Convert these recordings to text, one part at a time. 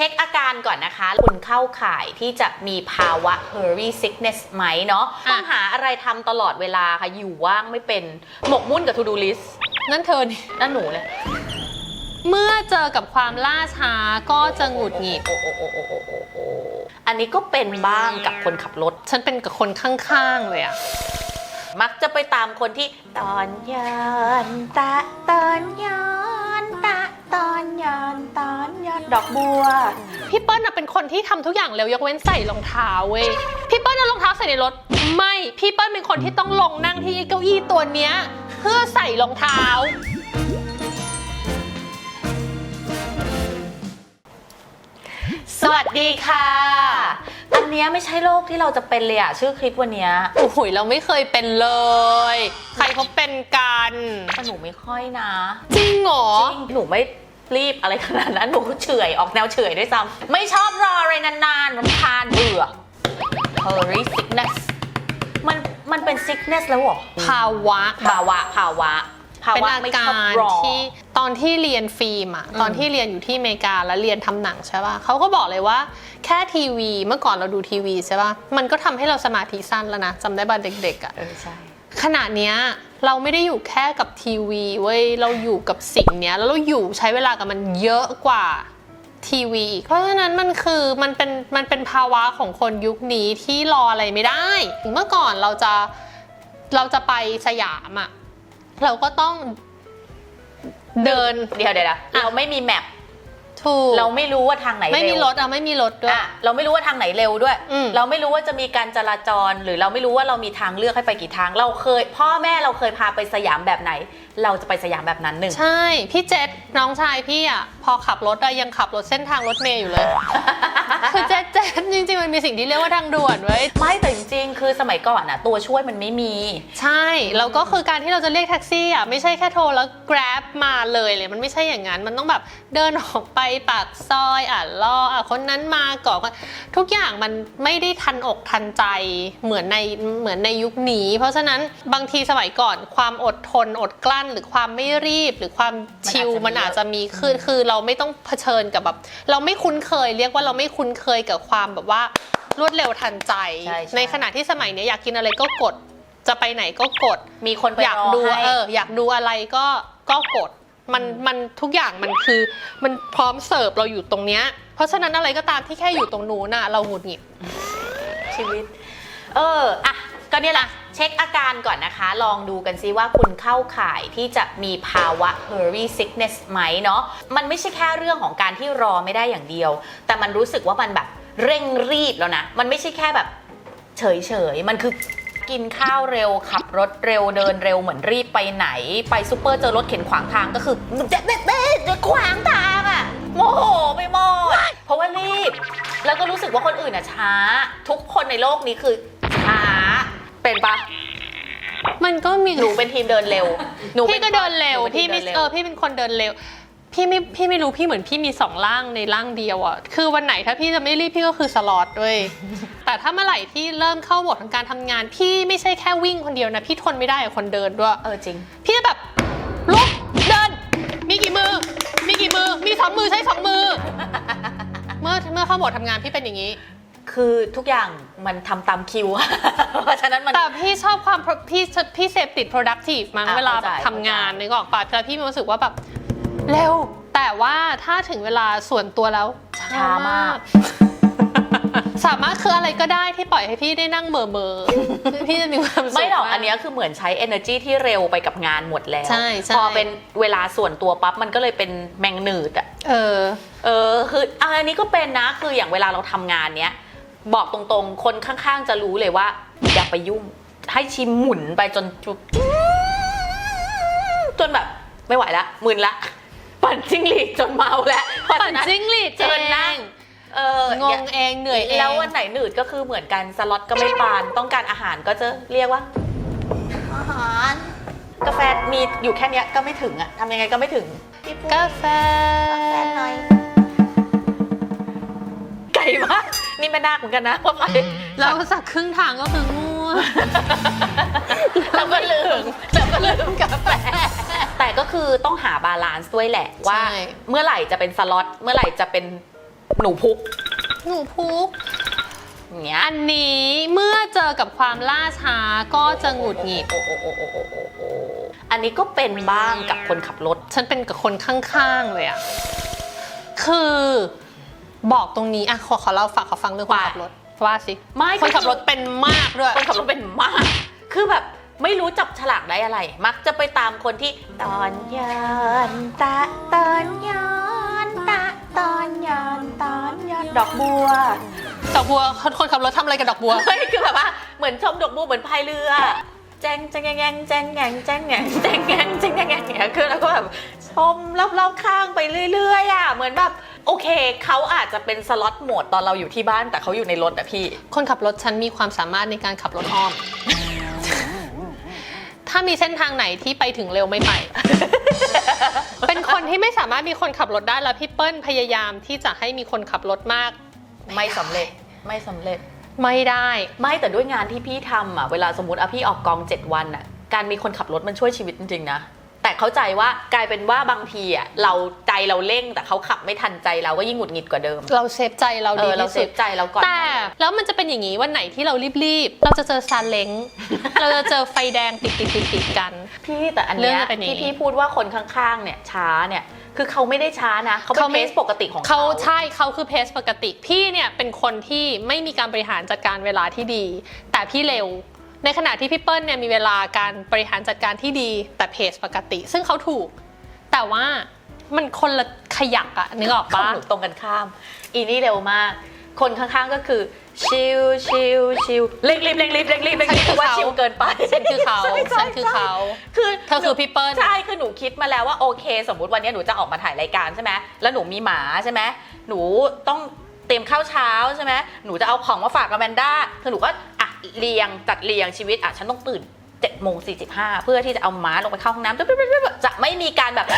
ช็คอาการก่อนนะคะ คุณเข้าข่ายที่จะมีภาวะ hurry sickness ไหมเนาะอะต้องหาอะไรทำตลอดเวลาค่ะ อยู่ว่างไม่เป็น หมกมุ่นกับ to do list นั่นเธอนี่นั่นหนูเลยเมื่อเจอกับความล่าช้าก็จะหงุดหงิด โอ้โอ้โอ้โอ้โอ้โอ้โอ้อันนี้ก็เป็นบ้างกับคนขับรถ ฉันเป็นกับคนข้างๆเลยอะมักจะไปตามคนที่ ตอนย้อนตะตอนย้อนตะต อนย้อนตอนย้อนดอกบัว พี่เปิ้ลน่ะเป็นคนที่ทำทุกอย่างเร็วยกเว้นใส่รองเท้าเว้ย พี่เปิ้ลเอารองเท้าใส่ในรถ ไม่ พี่เปิ้ลเป็นคนที่ต้องลงนั่งที่เก้าอี้ตัวเนี้ย เพื่อใส่รองเท้า สวัสดีค่ะ อันเนี้ยไม่ใช่โรคที่เราจะเป็นเลยอะชื่อคลิปวันเนี้ยโอ้โหเราไม่เคยเป็นเลย ใครเขาเป็นกันแต่หนูไม่ค่อยนะ จริงเหรอ จริงหนูไม่ รีบอะไรขนาดนั้นหนูเฉอยออกแนวเฉอยด้วยซ้ำไม่ชอบรออะไรนานๆรำคาญเบื่อ hurry sickness มันมันเป็น sickness แล้วเหรอภาวะภาวะภาวะภาเป็นวะอาไม่ชกาอบรรอ ที่ตอนที่เรียนฟิล์มอะอืมตอนที่เรียนอยู่ที่อเมริกาแล้วเรียนทำหนังใช่ป่ะเขาก็บอกเลยว่าแค่ทีวีเมื่อก่อนเราดูทีวีใช่ป่ะมันก็ทำให้เราสมาธิสั้นแล้วนะจำได้บ้านเด็กๆอะ เออใช่ ขณะเนี้ย เราไม่ได้อยู่แค่กับทีวีเว้ยเราอยู่กับสิ่งเนี้ยแล้วเราอยู่ใช้เวลากับมันเยอะกว่าทีวีอีกเพราะฉะนั้นมันคือมันเป็นมันเป็นภาวะของคนยุคนี้ที่รออะไรไม่ได้ เมื่อก่อนเราจะเราจะไปสยามอะเราก็ต้องเดินเดี๋ยวเดี๋ยวเราไม่มีแมป ถูกเราไม่รู้ว่าทางไหนไม่มีเวรถอะไม่มีรถด้วยอะเราไม่รู้ว่าทางไหนเร็วด้วยอืมเราไม่รู้ว่าจะมีการจราจร หรือเราไม่รู้ว่าเรามีทางเลือกให้ไปกี่ทาง เราเคย พ่อแม่เราเคยพาไปสยามแบบไหน เราจะไปสยามแบบนั้นหนึ่งใช่ พี่เจษน้องชายพี่อะพอขับรถอะยังขับรถเส้นทางรถเมย์อยู่เลย คือเจษเจษจริงๆ มันมีสิ่งที่เรียกว่าทางด่วนไว้ยไม่แต่จริงๆ คือสมัยก่อนอะตัวช่วยมันไม่มี ใช่ แล้วก็คือการที่เราจะเรียกแท็กซี่อะไม่ใช่แค่โทรแล้ว grab มาเลยเลย มันไม่ใช่อย่างนั้น มันต้องแบบเดินออกไปปากซอยอะรออะคนนั้นมาก่อนทุกอย่างมันไม่ได้ทันอกทันใจเหมือนในเหมือนในยุคนี้ เพราะฉะนั้นบางทีสมัยก่อนความอดทนอดกลั้น หรือความไม่รีบหรือความชิลมัมันนอาอาจจจะจะมีมีขึ้นคือเราไม่ต้องเผชิญกับแบบ เราไม่คุ้นเคย เรียกว่าเราไม่คุ้นเคยกับความแบบว่ารวดเร็วทันใจ ใช่ใช่ ในขณะที่สมัยเนี้ยอยากกินอะไรก็กด จะไปไหนก็กด มีคนไปอยากรอดูให้เอออยากดูอะไรก็ก็กดมันมันทุกอย่างมันคือ มันพร้อมเสิร์ฟเราอยู่ตรงเนี้ย เพราะฉะนั้นอะไรก็ตามที่แค่อยู่ตรงนู้นน่ะเราหงุดหงิดชีวิต เอออะ ก็เนี่ยแหละเช็คอาการก่อนนะคะ ลองดูกันซิว่าคุณเข้าข่ายที่จะมีภาวะ hurry sickness ไหมเนาะมันไม่ใช่แค่เรื่องของการที่รอไม่ได้อย่างเดียว แต่มันรู้สึกว่ามันแบบเร่งรีบแล้วนะ มันไม่ใช่แค่แบบเฉยเฉยๆมันคือกินข้าวเร็ว ขับรถเร็วเดินเร็วเหมือนรีบไปไหน ไปซูเปอร์เจอรถเข็นขวางทางก็คือเด็ดเด็ดเด็ดขวางทางอะโมโหไปหมดเพราะว่ารีบ แล้วก็รู้สึกว่าคนอื่นอะช้า ทุกคนในโลกนี้คือช้า เป็นปะมันก็มีหนูเป็นทีมเดินเร็วหนูพี่ก็เดินเร็วหนูป็นพี่ทีไม่ดินร็วเออพี่เป็นคนเดินเร็ว พี่ไม่พี่ไม่รู้พี่เหมือนพี่มีสองร่างในร่างเดียวอะคือวันไหนถ้าพี่จะไม่รีบพี่ก็คือสล็อตด้วย แต่ถ้าเมื่อไหร่ที่เริ่มเข้าโหมดของการทำงาน พี่ไม่ใช่แค่วิ่งคนเดียวนะพี่ทนไม่ได้กับคนเดินด้วย เออจริง พี่จะแบบลุกเดิน มีกี่มือ มีกี่มือ มีสองมือใช้สองมือ เมื่อเมื่อเข้าโหมดทำงานพี่เป็นอย่างนี้ คือทุกอย่างมันทำตามคิว เพราะฉะนั้นมัน แต่พี่ชอบความ pro- พี่พี่เสพติด productive มั้งอะเวลาเข้าใจแบบทำงานเข้าใจนึกออกปะแต่พี่มีรู้สึกว่าแบบเร็ว แต่ว่าถ้าถึงเวลาส่วนตัวแล้วช้าช้ามามากกสามารถคืออะไรก็ได้ที่ปล่อยให้พี่ได้นั่งเหม่อเมอๆพี่จะมีความสุขไม่หรอกากอันเนี้ยคือเหมือนใช้ energy ที่เร็วไปกับงานหมดแล้ว ใช่ใช่ พอเป็นเวลาส่วนตัวปั๊บ มันก็เลยเป็นแมงหนืดอะ เออ เออคืออะอันนี้ก็เป็นนะคืออย่างเวลาเราทำงานเนี้ย บอกตรงๆ คนข้างๆ จะรู้เลยว่า อย่าไปยุ่ง ให้ชิมหมุนไปจนจุจนแบบไม่ไหวละมึนละ ปั่นจิ้งหรีดจนเมาแล้วเพราะปั่ฉะนนั้น จิ้งหรีดเชิญนั่งเอองงเองเหนื่อยเองแล้ววันไหนหนืดก็คือเหมือนกันสล็อตก็ไม่ปาน ต้องการอาหารก็จะเรียกว่า อาหาร กาแฟมีอยู่แค่เนี้ยก็ไม่ถึงอะทำยังไงก็ไม่ถึงพี่ปุ้ยกาแฟแฟนหน่อย ไก่มาก นี่ไม่นาคเหมือนกันนะว่าไปเราสักครึ่งทางก็คือง่วงแล้วก็ลืมแล้วก็ลืมกาแฟแต่ก็คือต้องหาบาลานซ์ด้วยแหละว่าใช่เมื่อไหร่จะเป็นสล็อตเมื่อไหร่จะเป็นหนูพุก หนูพุกอย่างเงี้ยอันนี้เมื่อเจอกับความล่าช้าก็จะหงุดหงิดโอ้โอ้โอ้โอ้โอ้โอ้โอ้อันนี้ก็เป็นบ้างกับคนขับรถ ฉันเป็นกับคนข้างๆเลยอะคือ บอกตรงนี้อะขอขอเราฝากขอฟังเรื่องคนขับรถว่าสิไม่คนขับรถเป็นมากด้วยคนขับรถเป็นมาก คือแบบไม่รู้จับฉลากได้อะไร มักจะไปตามคนที่ ตอนยอนตะตอนยอนตะตอนยอนตอนยอนดอกบัวดอกบัวคนคนขับรถทำอะไรกับดอกบัวเฮ้ยคือแบบว่าเหมือนชมดอกบัวเหมือนพายเรือแจงแจงแจงแจงแจงแจงแจงแจงแจงแจงแจงแจงอย่างเงี้ยคือแล้วก็แบบ ชมรอบๆข้างไปเรื่อยๆอะเหมือนแบบโอเคเขาอาจจะเป็นสล็อตโหมดตอนเราอยู่ที่บ้านแต่เขาอยู่ในรถอะพี่ คนขับรถฉันมีความสามารถในการขับรถอ้อม ถ้ามีเส้นทางไหนที่ไปถึงเร็วไม่ไป เป็นคนที่ไม่สามารถมีคนขับรถได้แล้วพี่เปิ้ลพยายามที่จะให้มีคนขับรถมาก ไม่สำเร็จไม่สำเร็จ ไม่ได้ ไม่แต่ด้วยงานที่พี่ทำอะเวลาสมมติอะพี่ออกกอง7วันอะการมีคนขับรถมันช่วยชีวิตจริงๆนะ แต่เข้าใจว่ากลายเป็นว่าบางทีอะเราใจเราเร่งแต่เขาขับไม่ทันใจเราก็ยิ่งหงุดหงิดกว่าเดิม เราเซฟใจเราเอดีอเราที่เซสุด ฟใจเราก่อน แต่แล้วมันจะเป็นอย่างนี้วันไหนที่เรารีบๆ เราจะเจอซาเล้ง เราจะเจอไฟแดงติดติดติดติดๆๆๆกัน พี่แต่อันเรื่เนี้องยจะเป็นอย่างนี้ที่พี่พูดว่าคนข้างๆ เนี่ยช้าเนี่ยคือเขาไม่ได้ช้านะ เขาเป็นเขาเพไม่สปกติของเขาเขาใช่เขาคือเพสปกติ พี่เนี่ยเป็นคนที่ไม่มีการบริหารจัดการเวลาที่ดี แต่พี่เร็ว ในขณะที่พี่เปิ้ลเนี่ยมีเวลาการบริหารจัดการที่ดีแต่เพสปกติ ซึ่งเขาถูก แต่ว่ามันคนละขยักอะนึกออกของปะหนูตรงกันข้าม อีนี่เร็วมาก คนข้างๆก็คือชิลชิลชิลเร่งรีบเร่งรีบเร่งรีบเร่งรีบคือว่าชิลเกินไปฉันคือเขาใช่ใช่ฉันคือเขาคือเธอคือพี่เปิ้ลใช่คือหนูคิดมาแล้วว่าโอเค สมมุติวันนี้หนูจะออกมาถ่ายรายการใช่ไหมแล้วหนูมีหมาใช่ไหมหนูต้องเตรียมข้าวเช้าใช่ไหมหนูจะเอาของมาฝากกับแมนด้าคือหนูก็อะ เรียงจัดเรียงชีวิตอะฉันต้องตื่น7จ็ดโมงสี่สิบห้าเพื่อที่จะเอาหม้าลงไปเข้าห้องน้ำจะไม่มีการแบบ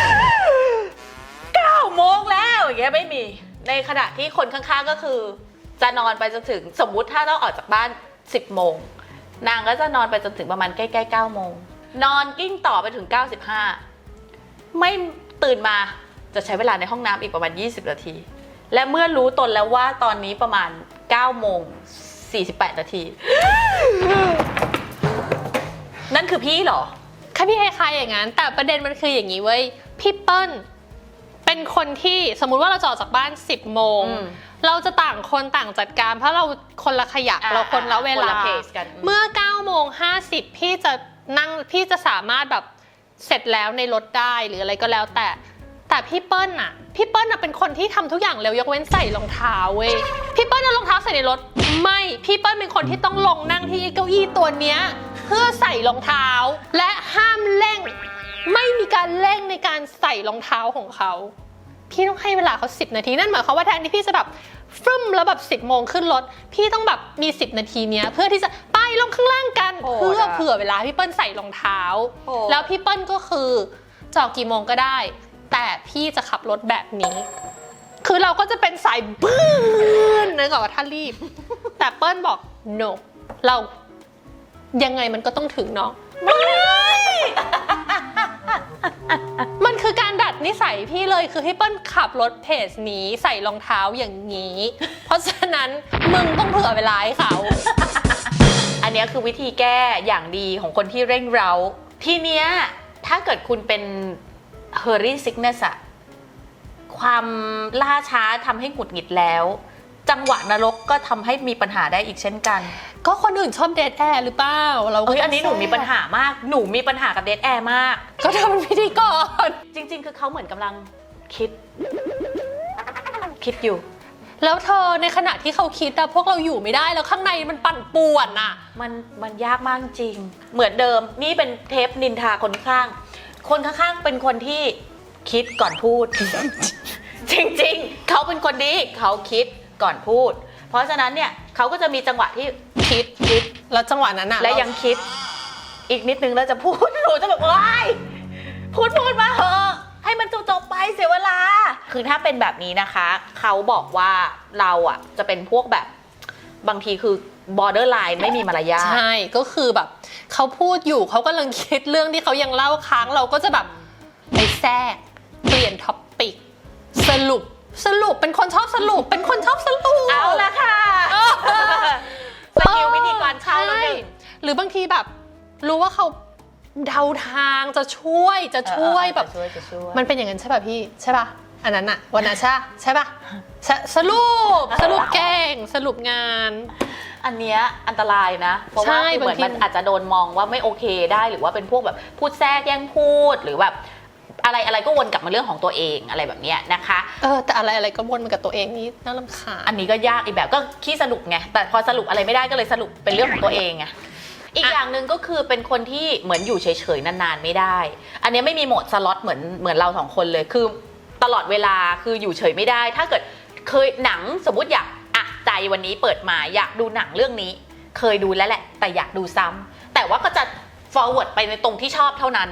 9โมงแล้วอย่างเงี้ยไม่มีในขณะที่คนข้างๆก็คือ จะนอนไปจนถึงสมมุติถ้าต้องออกจากบ้าน 10โมงนางก็จะนอนไปจนถึงประมาณใกล้ๆ9โมงนอนกิ้งต่อไปถึง 95 ไม่ตื่นมาจะใช้เวลาในห้องน้ำอีกประมาณ 20 นาที และเมื่อรู้ตนแล้วว่าตอนนี้ประมาณ9โมง 48 นาที นั่นคือพี่เหรอ ค่ะพี่คล้ายๆอย่างนั้น แต่ประเด็นมันคืออย่างนี้เว้ยพี่เปิ้ลเป็นคนที่สมมุติว่าเราจะออกจากบ้าน 10 โมง อืมเราจะต่างคนต่างจัดการ เพราะเราคนละขยักอ่าเราคนละเวคนลา ละ pace กัน เมื่อ9โมง50 พี่จะนั่งพี่จะสามารถแบบเสร็จแล้วในรถได้หรืออะไรก็แล้วแต่ แต่พี่เปิ้ลน่ะพี่เปิ้ลน่ะเป็นคนที่ทำทุกอย่างเร็วยกเว้นใส่รองเท้าเว้ยพี่เปิ้ลเอารองเท้าใส่ในรถ ไม่พี่เปิ้ลเป็นคนที่ต้องลงนั่งที่เก้าอี้ตัวเนี้ยเพื่อใส่รองเท้า และห้ามเร่ง ไม่มีการเร่งในการใส่รองเท้าของเขาพี่ต้องให้เวลาเขา 10 นาที นั่นหมายความว่าแทนที่พี่จะแบบฟรึ้มแล้วแบบ 10 โมงขึ้นรถ พี่ต้องแบบมี 10 นาทีเนี้ยเพื่อที่จะไปลงข้างล่างกันโหดอะเพื่อเผื่อเวลาพี่เปิ้ลใส่รองเท้าโหดแล้วพี่เปิ้ลก็คือจะออกกี่โมงก็ได้ แต่พี่จะขับรถแบบนี้ คือเราก็จะเป็นสายบื้นนึกออกว่าถ้ารีบ แต่เปิ้ลบอก no เรายังไงมันก็ต้องถึงนาะไม่มันคือการดัดนิสัยพี่เลยคือพี่เปิ้ลขับรถเพจนี้ใส่รองเท้าอย่างนี้ เพราะฉะนั้นมึงต้องเผื่อเวลาให้เขา อันเนี้ยคือวิธีแก้อย่างดีของคนที่เร่งเร้า ทีเนี้ยถ้าเกิดคุณเป็น hurry sickness อะความล่าช้าทำให้หงุดหงิดแล้ว จังหวะนรกก็ทำให้มีปัญหาได้อีกเช่นกัน ก็คนอื่นชอบเดทแอร์หรือเปล่าเราก็เอ้ยอันนี้หนูมีปัญหามาก หนูมีปัญหากับเดทแอร์มาก ก็ทำเป็นพิธีกรจริง ๆ คือเขาเหมือนกำลังคิด คิดอยู่ แล้วเธอในขณะที่เขาคิดอะพวกเราอยู่ไม่ได้แล้วข้างในมันปั่นป่วนอะมันมันยากมากจริง เหมือนเดิมนี่เป็นเทปนินทาคนข้าง คนข้างๆเป็นคนที่คิดก่อนพูด จริงๆ เขาเป็นคนดีเขาคิดก่อนพูด เพราะฉะนั้นเนี่ยเขาก็จะมีจังหวะที่คิดคิดแล้วจังหวะนั้นอะและยังคิด อีกนิดนึงแล้วจะพูดหนูจะแบบว้ายพูดพูดมาเหอะให้มันจบๆไปเสียเวลา คือถ้าเป็นแบบนี้นะคะ เขาบอกว่าเราอะจะเป็นพวกแบบบางทีคือ borderline ไม่มีมารยาท ใช่ก็คือแบบเขาพูดอยู่เขากำลังคิดเรื่องที่เขายังเล่าค้างเราก็จะแบบไปแทรกเปลี่ยนท็อปปิกสรุปสรุปเป็นคนชอบสรุป เป็นคนชอบสรุปเอาละค่ะเออสกิลวิธีการเข้าแล้วหนึ่งใช่หรือบางทีแบบ รู้ว่าเขาเดาทางจะช่วยจะช่วยแบบจะช่วยจะช่วยมันเป็นอย่างนั้นใช่ป่ะพี่ใช่ป่ะอันนั้นอะวันนั้นใช่ใช่ป่ะสสรุปสรุปเก่งสรุปงาน อันเนี้ยอันตรายนะ เพราะว่าใช่คือเหมือนบางที มันอาจจะโดนมองว่าไม่โอเคได้หรือว่าเป็นพวกแบบพูดแทรกแย่งพูดหรือแบบอะไรอะไรก็วนกลับมาเรื่องของตัวเองอะไรแบบเนี้ยนะคะ เออแต่อะไรอะไรก็วนมากับตัวเองนี่น่ารำคาญ อันนี้ก็ยากอีกแบบก็ขี้สรุปไงแต่พอสรุปอะไรไม่ได้ก็เลยสรุปเป็นเรื่องของตัวเองไงอีกอะอย่างหนึ่งก็คือเป็นคนที่เหมือนอยู่เฉยๆนานๆไม่ได้ อันเนี้ยไม่มีโหมดสล็อตเหมือนเหมือนเราสองคนเลยคือตลอดเวลาคืออยู่เฉยไม่ได้ ถ้าเกิดเคยหนังสมมติอยากอะ ใจวันนี้เปิดมาอยากดูหนังเรื่องนี้ เคยดูแล้วแหละ แต่อยากดูซ้ำแต่ว่าก็จะ forward ไปในตรงที่ชอบเท่านั้น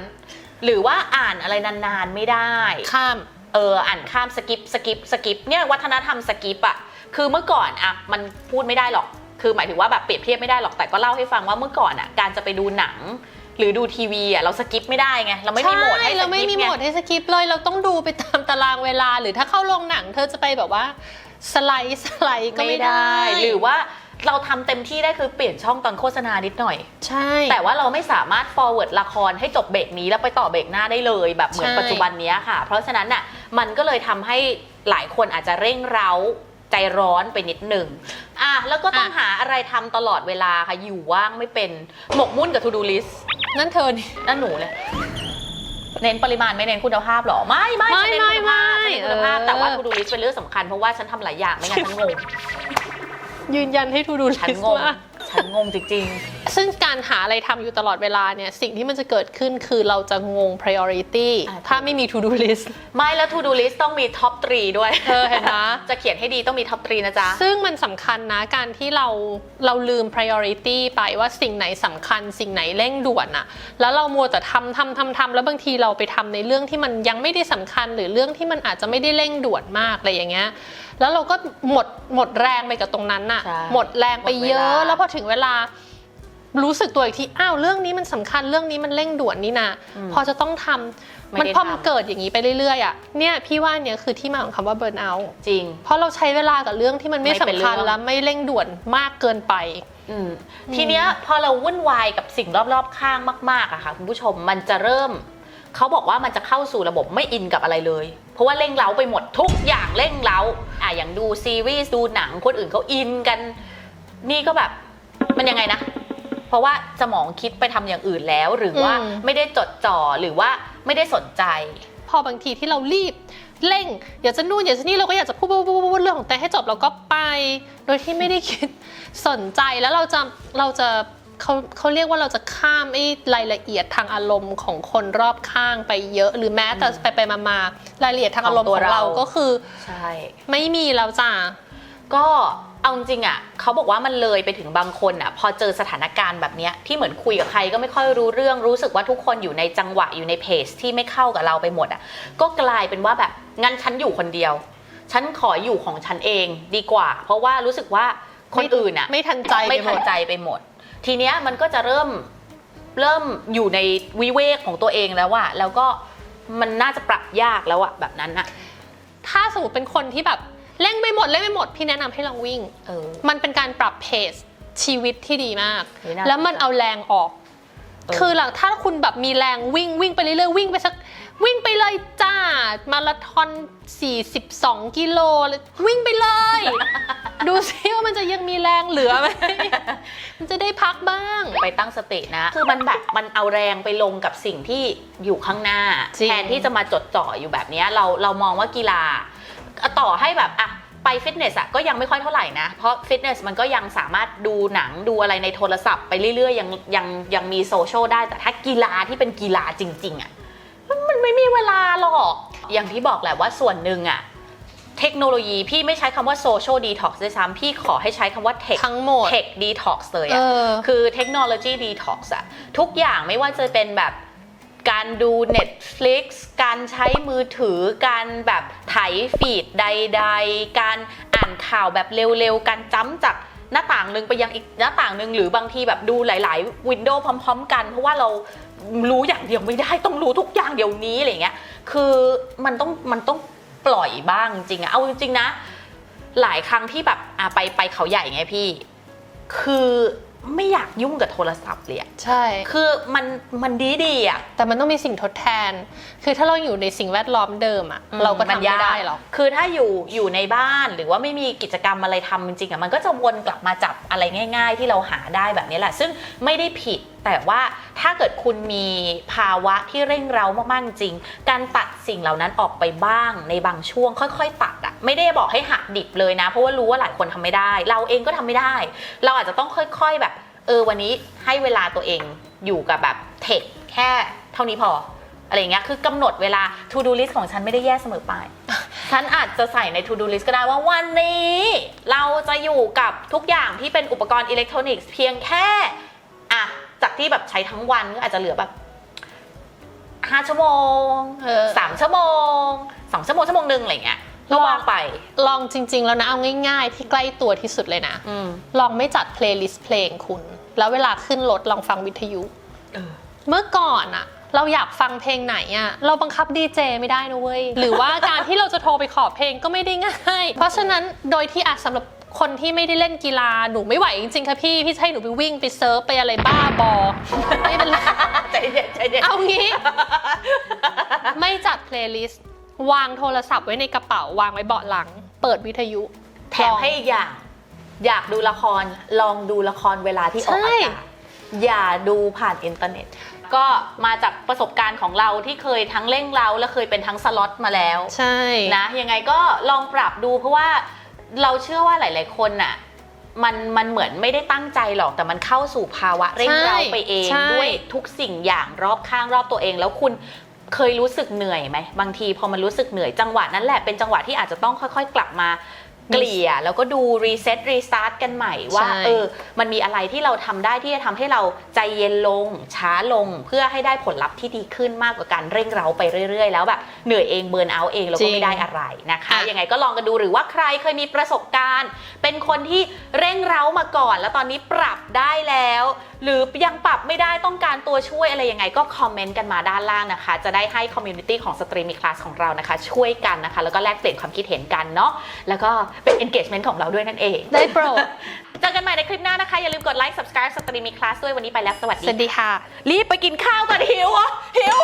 หรือว่าอ่านอะไรนานๆไม่ได้ข้ามเอออ่านข้ามสกิปสกิปสกิปเนี่ยวัฒนธรรมสกิปอะคือเมื่อก่อนอะมันพูดไม่ได้หรอก คือหมายถึงว่าแบบเปรียบเทียบไม่ได้หรอกแต่ก็เล่าให้ฟังว่าเมื่อก่อนอะการจะไปดูหนังหรือดูทีวีอะเราสกิปไม่ได้ไงเราไม่มีโหมดให้ใช่สเราไม่กิปมีไงโหมดให้สกิปเลยเราต้องดูไปตามตารางเวลา หรือถ้าเข้าโรงหนังเธอจะไปแบบว่า สไลด์สไลด์ก็ไม่ได้ หรือว่าเราทำเต็มที่ได้คือเปลี่ยนช่องตอนโฆษณานิดหน่อย ใช่ แต่ว่าเราไม่สามารถ forward ละครให้จบเบรกนี้แล้วไปต่อเบรกหน้าได้เลยแบบเหมือนใช่ปัจจุบันเนี้ยค่ะ เพราะฉะนั้นน่ะมันก็เลยทำให้หลายคนอาจจะเร่งเร้าใจร้อนไปนิดหนึ่งอะแล้วก็ต้องหาอะไรทำตลอดเวลาค่ะ อยู่ว่างไม่เป็น หมกมุ่นกับ to do list นั่นเธอนี่นั่นหนูเลย เน้นปริมาณไม่เน้นคุณภาพหรอ ไม่ไม่ไม่ฉันเน้นคุณภาพไม่ฉันเน้นคุณภาพเออแต่ว่า to do list เป็นเรื่องสำคัญเพราะว่าฉันทำหลายอย่างไม่งั้นฉันงงยืนยันให้ทูดูลิฉันสงงว่าฉันงงจริง ซึ่งการหาอะไรทำอยู่ตลอดเวลาเนี่ย สิ่งที่มันจะเกิดขึ้นคือเราจะงง priority อะถ้าไม่มี to do list ๆไม่แล้ว to do list ต้องมี top 3 ด้วยเออเห็นไหมจะเขียนให้ดีต้องมี top 3 นะจ๊ะ ซึ่งมันสำคัญนะการที่เราเราลืม priority ไปว่าสิ่งไหนสำคัญ สิ่งไหนเร่งด่วนอะแล้วเรามัวแต่ทำทำทำทำแล้วบางทีเราไปทำในเรื่องที่มันยังไม่ได้สำคัญหรือเรื่องที่มันอาจจะไม่ได้เร่งด่วนมากอะไรอย่างเงี้ยแล้วเราก็หมดหมดแรงไปกับตรงนั้นน่ะใช่หมดแรงไปเยอะหมดเวลาแล้วพอถึงเวลา รู้สึกตัวอีกทีอ้าวเรื่องนี้มันสำคัญเรื่องนี้มันเร่งด่วนนี่นะอืมพอจะต้องทำไม่มันได้พอมันทำเกิดอย่างนี้ไปเรื่อยๆอะเนี่ยพี่ว่าเนี่ยคือที่มาของคำว่า burn out จริง เพราะเราใช้เวลากับเรื่องที่มันไม่ไม่เป็นสำคัญเรื่องและไม่เร่งด่วนมากเกินไปอืมทีเนี้ยพอเราวุ่นวายกับสิ่งรอบๆข้างมากๆอะค่ะคุณผู้ชมมันจะเริ่มเขาบอกว่ามันจะเข้าสู่ระบบไม่อินกับอะไรเลย เพราะว่าเร่งเร้าไปหมดทุกอย่างเร่งเร้าอะอย่างดูซีรีส์ดูหนังคนอื่นเขาอินกัน นี่ก็แบบมันยังไงนะ เพราะว่าสมองคิดไปทำอย่างอื่นแล้ว หรือว่าอืมไม่ได้จดจ่อหรือว่าไม่ได้สนใจ พอบางทีที่เรารีบเร่งอยากจะนู่นอยากจะนี่เราก็อยากจะพูดพูดพูดพูดเรื่องของแต่ให้จบเราก็ไป โดยที่ไม่ได้คิดสนใจแล้วเราจะเราจะเขาเขาเรียกว่าเราจะข้ามไอ้รายละเอียดทางอารมณ์ของคนรอบข้างไปเยอะ หรือแม้แต่ไปไปมามารายละเอียดทางอารมณ์ของขตัวองเราเราก็คือ ใช่ ไม่มีแล้วจ้ะก็ เอาจริงๆอะเขาบอกว่ามันเลยไปถึงบางคนอะ พอเจอสถานการณ์แบบเนี้ยที่เหมือนคุยกับใครก็ไม่ค่อยรู้เรื่องรู้สึกว่าทุกคนอยู่ในจังหวะอยู่ในเพจที่ไม่เข้ากับเราไปหมดอะ ก็กลายเป็นว่าแบบงั้นฉันอยู่คนเดียว ฉันขออยู่ของฉันเองดีกว่า เพราะว่ารู้สึกว่าคนอื่นอะไม่ทันใจไม่ปหทัดนใจไปหมด ทีเนี้ยมันก็จะเริ่มเริ่มอยู่ในวิเวกของตัวเองแล้วอะแล้วก็มันน่าจะปรับยากแล้วอะแบบนั้นอะถ้าสมมติเป็นคนที่แบบ เร่งไปหมดเร่งไปหมดพี่แนะนำให้ลองวิ่ง เออ มันเป็นการปรับเพจชีวิตที่ดีมาก เฮ้ยน่า แล้วมันเอาแรงออกเออคือหลังถ้าคุณแบบมีแรงวิ่งวิ่งไปเรื่อยๆวิ่งไปสักวิ่งไปเลยจ้า มาราธอน 42 กิโลเลยวิ่งไปเลย ดูซิว่ามันจะยังมีแรงเหลือไหม มันจะได้พักบ้าง ไปตั้งสตินะ คือมันแบบมันเอาแรงไปลงกับสิ่งที่อยู่ข้างหน้า จริง แทนที่จะมาจดจ่ออยู่แบบเนี้ยเราเรามองว่ากีฬา ต่อให้แบบอะไปฟิตเนสอะก็ยังไม่ค่อยเท่าไหร่นะ เพราะฟิตเนสมันก็ยังสามารถดูหนังดูอะไรในโทรศัพท์ไปเรื่อยๆ ยังยังยังมีโซเชียลได้แต่ถ้ากีฬาที่เป็นกีฬาจริง ๆอะมันมันไม่มีเวลาหรอก อย่างที่บอกแหละว่าส่วนหนึ่งอะเทคโนโลยีพี่ไม่ใช้คำว่าโซเชียลดีท็อกซ์ด้วยซ้ำพี่ขอให้ใช้คำว่าเทคทั้งหมดเทคดีท็อกซ์เลยเออะอคือเทคโนโลยีดีท็อกซ์อะทุกอย่างไม่ว่าจะเป็นแบบ การดู Netflix การใช้มือถือ การแบบไถฟีดใด ๆ การอ่านข่าวแบบเร็วๆ การจ้ำจากหน้าต่างหนึ่งไปยังอีกหน้าต่างหนึ่งหรือบางทีแบบดูหลาย ๆ วินโดว์พร้อม ๆ กัน เพราะว่าเรารู้อย่างเดียวไม่ได้ต้องรู้ทุกอย่างเดี๋ยวนี้อะไรเงี้ยคือมันต้องมันต้องปล่อยบ้างจริงๆอะเอาจริงๆนะ หลายครั้งที่แบบอะไปไปเขาใหญ่ไงพี่ คือ ไม่อยากยุ่งกับโทรศัพท์เลยอะใช่ คือมันมันดีดีๆอะแต่มันต้องมีสิ่งทดแทน คือถ้าเราอยู่ในสิ่งแวดล้อมเดิมอะอืมเราก็ทำมันไม่ยากได้หรอกคือถ้าอยู่อยู่ในบ้านหรือว่าไม่มีกิจกรรมอะไรทำจริงๆอะมันก็จะวนกลับมาจับอะไรง่าย ๆ ที่เราหาได้แบบนี้แหละ ซึ่งไม่ได้ผิดแต่ว่าถ้าเกิดคุณมีภาวะที่เร่งเร้ามากๆจริง การตัดสิ่งเหล่านั้นออกไปบ้างในบางช่วงค่อยๆ ตัดอะไม่ได้บอกให้หักดิบเลยนะ เพราะว่ารู้ว่าหลายคนทำไม่ได้ เราเองก็ทำไม่ได้ เราอาจจะต้องค่อยๆแบบ เออวันนี้ให้เวลาตัวเองอยู่กับแบบเทคแค่เท่านี้พออะไรเงี้ย คือกำหนดเวลา to do list ของฉันไม่ได้แย่เสมอไป ฉันอาจจะใส่ใน to do list ก็ได้ว่าวันนี้ เราจะอยู่กับทุกอย่างที่เป็นอุปกรณ์อิเล็กทรอนิกส์เพียงแค่ จากที่แบบใช้ทั้งวันก็อาจจะเหลือแบบห้าชั่วโมงเออ สามชั่วโมงสองชั่วโมงชั่วโมงหนึ่งอะไรอย่างเงี้ยก็วางไป ลองจริง ๆ แล้วนะเอาง่าย ๆ ที่ใกล้ตัวที่สุดเลยนะ อืมลองไม่จัดเพลย์ลิสต์เพลงคุณ แล้วเวลาขึ้นรถลองฟังวิทยุ เออ เมื่อก่อนอะเราอยากฟังเพลงไหนอะเราบังคับดีเจไม่ได้นะเว้ย หรือว่าการที่เราจะโทรไปขอเพลงก็ไม่ได้ง่าย เพราะฉะนั้นโดยที่อาจสำหรับ คนที่ไม่ได้เล่นกีฬาหนูไม่ไหวจริงๆค่ะพี่พี่จะให้หนูไปวิ่งไปเซิร์ฟไปอะไรบ้าบอไม่เป็นไรใจเย็นใจเย็นเอางี้ ไม่จัดเพลย์ลิสต์วางโทรศัพท์ไว้ในกระเป๋าวางไว้เบาะหลัง เปิดวิทยุแถมให้อีกอย่าง อยากดูละครลองดูละครเวลาที่ออกใช่อากาศอย่าดูผ่านอินเทอร์เน็ต ก็มาจากประสบการณ์ของเราที่เคยทั้งเร่งเร้าและเคยเป็นทั้งสล็อตมาแล้ว ใช่นะยังไงก็ลองปรับดูเพราะว่า เราเชื่อว่าหลาย ๆ คนน่ะ มันมันเหมือนไม่ได้ตั้งใจหรอกแต่มันเข้าสู่ภาวะเร่งเร้าไปเองใช่ ด้วยทุกสิ่งอย่างรอบข้างรอบตัวเอง แล้วคุณเคยรู้สึกเหนื่อยไหมบางทีพอมันรู้สึกเหนื่อยจังหวะนั้นแหละเป็นจังหวะที่อาจจะต้องค่อย ๆ กลับมา เกลี่ยแล้วก็ดูรีเซ็ตรีสตาร์ทกันใหม่ว่าใช่เออมันมีอะไรที่เราทำได้ที่จะทำให้เราใจเย็นลง ช้าลงเพื่อให้ได้ผลลัพธ์ที่ดีขึ้นมากกว่าการเร่งเร้าไปเรื่อย ๆ แล้วแบบเหนื่อยเองเบิร์นเอาท์เองแล้วก็ไม่ได้อะไรนะคะอะยังไงก็ลองกันดูหรือว่าใครเคยมีประสบการณ์ เป็นคนที่เร่งเร้ามาก่อน แล้วตอนนี้ปรับได้แล้ว หรือยังปรับไม่ได้ต้องการตัวช่วยอะไรยังไงก็คอมเมนต์กันมาด้านล่างนะคะ จะได้ให้คอมมูนิตี้ของสตรีมีคลาสของเรานะคะ ช่วยกันนะคะ แล้วก็แลกเปลี่ยนความคิดเห็นกันเนาะแล้วก็เป็น engagement ของเราด้วยนั่นเองได้โปรดเจอกันใหม่ในคลิปหน้านะคะ อย่าลืมกดไลค์ subscribe สตรีมีคลาสด้วยวันนี้ไปแล้วสวัสดีสวัสดีค่ะ รีบไปกินข้าวก่อนหิวเหรอหิว